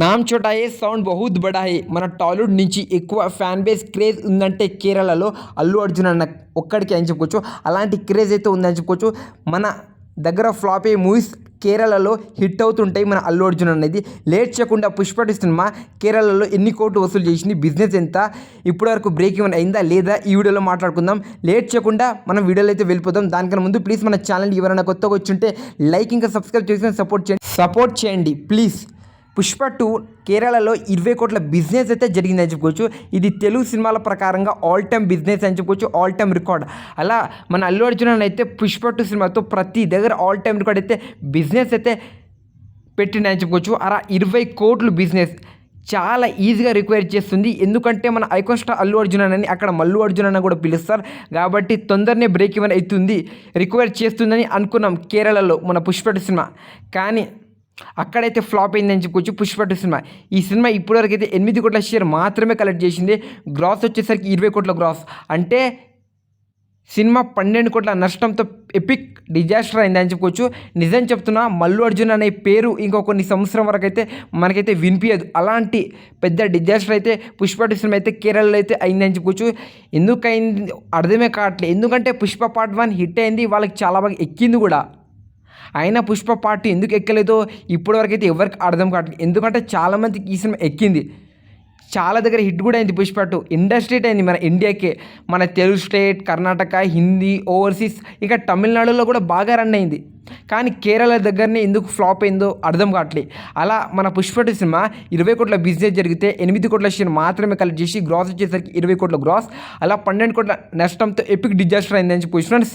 నామ్ చోటా ఏ సౌండ్ బహుత్ బడా హే. మన టాలీవుడ్ నుంచి ఎక్కువ ఫ్యాన్ బేస్ క్రేజ్ ఉందంటే కేరళలో అల్లు అర్జున్ అన్న ఒక్కడికి అని చెప్పుకోవచ్చు. అలాంటి క్రేజ్ అయితే ఉందని చెప్పుకోవచ్చు. మన దగ్గర ఫ్లాప్ అయ్యే మూవీస్ కేరళలో హిట్ అవుతుంటాయి మన అల్లు అర్జున్ అనేది. లేట్ చేయకుండా పుష్పటి సినిమా కేరళలో ఎన్ని కోట్లు వసూలు చేసింది? బిజినెస్ ఎంత? ఇప్పటివరకు బ్రేక్ ఇవన్ అయిందా లేదా? ఈ వీడియోలో మాట్లాడుకుందాం. లేట్ చేయకుండా మనం వీడియోలో అయితే వెళ్ళిపోదాం. దానికన్నా ముందు ప్లీజ్ మన ఛానల్ ఎవరైనా కొత్తగా వచ్చి ఉంటే లైక్ ఇంకా సబ్స్క్రైబ్ చేసి సపోర్ట్ చేయండి. సపోర్ట్ చేయండి. ప్లీజ్. పుష్ప టూ కేరళలో ఇరవై కోట్ల బిజినెస్ అయితే జరిగిందని చెప్పుకోవచ్చు. ఇది తెలుగు సినిమాల ప్రకారంగా ఆల్ టైమ్ బిజినెస్ అని చెప్పుకోవచ్చు. ఆల్ టైమ్ రికార్డ్ అలా మన అల్లు అర్జున్ అయితే పుష్ప టూ సినిమాతో ప్రతి దగ్గర ఆల్ టైమ్ రికార్డ్ అయితే బిజినెస్ అయితే పెట్టిందని చెప్పుకోవచ్చు. అలా ఇరవై కోట్లు బిజినెస్ చాలా ఈజీగా రిక్వైర్ చేస్తుంది. ఎందుకంటే మన ఐకాన్ స్టార్ అల్లు అర్జున్ అని అక్కడ మల్లు అర్జున్ అని కూడా పిలుస్తారు. కాబట్టి తొందరనే బ్రేక్ ఇవన్ అవుతుంది. రిక్వైర్ చేస్తుందని అనుకున్నాం కేరళలో మన పుష్పటి సినిమా. కానీ అక్కడైతే ఫ్లాప్ అయిందని చెప్పుకోవచ్చు పుష్ప సినిమా. ఈ సినిమా ఇప్పటివరకు అయితే ఎనిమిది కోట్ల షేర్ మాత్రమే కలెక్ట్ చేసింది. గ్రాస్ వచ్చేసరికి ఇరవై కోట్ల గ్రాస్. అంటే సినిమా పన్నెండు కోట్ల నష్టంతో ఎపిక్ డిజాస్టర్ అయిందని చెప్పుకోవచ్చు నిజం చెప్తున్నా మల్లు అర్జున్ అనే పేరు ఇంకో కొన్ని సంవత్సరం వరకు అయితే మనకైతే వినిపించదు అలాంటి పెద్ద డిజాస్టర్ అయితే పుష్ప సినిమా అయితే కేరళలో అయితే అయిందని చెప్పుకోవచ్చు ఎందుకు అయింది అర్థమే కావట్లేదు ఎందుకంటే పుష్ప పార్ట్ వన్ హిట్ అయింది వాళ్ళకి చాలా బాగా ఎక్కింది కూడా. అయినా పుష్ప పార్టీ ఎందుకు ఎక్కలేదో ఇప్పటివరకు అయితే ఎవరికి అర్థం కావట్లేదు ఎందుకంటే చాలామందికి ఈ సినిమా ఎక్కింది. చాలా దగ్గర హిట్ కూడా అయింది పుష్ప టూ. ఇండస్ట్రీ అయింది మన ఇండియాకే. మన తెలుగు స్టేట్ కర్ణాటక హిందీ ఓవర్సీస్ ఇక తమిళనాడులో కూడా బాగా రన్ అయింది. కానీ కేరళ దగ్గరనే ఎందుకు ఫ్లాప్ అయిందో అర్థం కావట్లే. అలా మన పుష్ప టూ సినిమా ఇరవై కోట్ల బిజినెస్ జరిగితే ఎనిమిది కోట్ల షేర్ మాత్రమే కలెక్ట్ చేసి గ్రాస్ వచ్చేసరికి ఇరవై కోట్ల గ్రాస్. అలా పన్నెండు కోట్ల నష్టంతో ఎపిక్ డిజాస్టర్ అయిందని చెప్పి ఫ్రెండ్స్.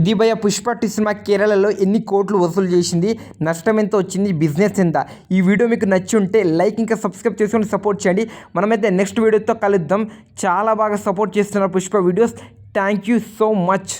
ఇది భయ పుష్ప టూ సినిమా కేరళలో ఎన్ని కోట్లు వసూలు చేసింది? నష్టం ఎంత వచ్చింది? బిజినెస్ ఎంత? ఈ వీడియో మీకు నచ్చి ఉంటే లైక్ ఇంకా సబ్స్క్రైబ్ చేసుకొని సపోర్ట్ చేయండి. మనమైతే నెక్స్ట్ వీడియోతో కలుద్దాం. చాలా బాగా సపోర్ట్ చేస్తున్నారు Pushpa videos. Thank you so much.